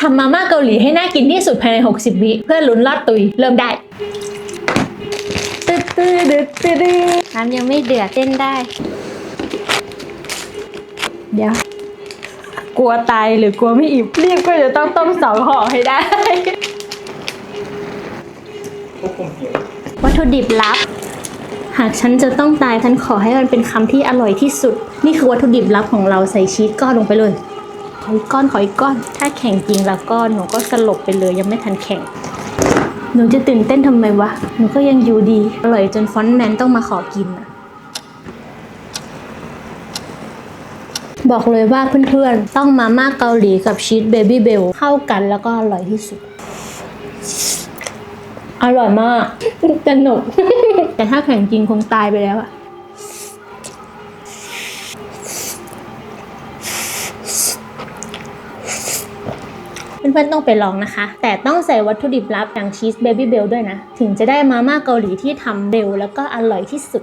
ทำมาม่าเกาหลีให้น่ากินที่สุดภายใน 60 วิเพื่อลุ้นลอดตุย เริ่มได้ตึ๊ดตึ๊ดตึ๊ดตึ๊ดตึ๊ดน้ำยังไม่เดือดเต้นได้ เดี๋ยว กลัวตายหรือกลัวไม่อิ่มรีบก็จะต้องต้มสองห่อให้ได้ควบคุมเสียงวัตถุดิบลับ หากฉันจะต้องตายฉันขอให้มันเป็นคำที่อร่อยที่สุด นี่คือวัตถุดิบลับของเราใส่ชีสก้อนลงไปเลย ขออีกก้อนขออีกก้อน ถ้าแข่งจริงแล้วก็หนูก็สลบไปเลยยังไม่ทันแข่ง หนูจะตื่นเต้นทำไมวะ หนูก็ยังอยู่ดี อร่อยจนฟอนต์แมนต้องมาขอกินอะบอกเลยว่าเพื่อนๆ ต้องมาม่าเกาหลีกับชีสเบบี้เบลเข้ากันแล้วก็อร่อยที่สุด อร่อยมากสนุก แต่ถ้าแข่งจริงคงตายไปแล้วอะเพื่อนๆต้องไปลองนะคะ แต่ต้องใส่วัตถุดิบลับอย่างชีสเบบี้เบลด้วยนะ ถึงจะได้มาม่าเกาหลีที่ทำเร็วแล้วก็อร่อยที่สุด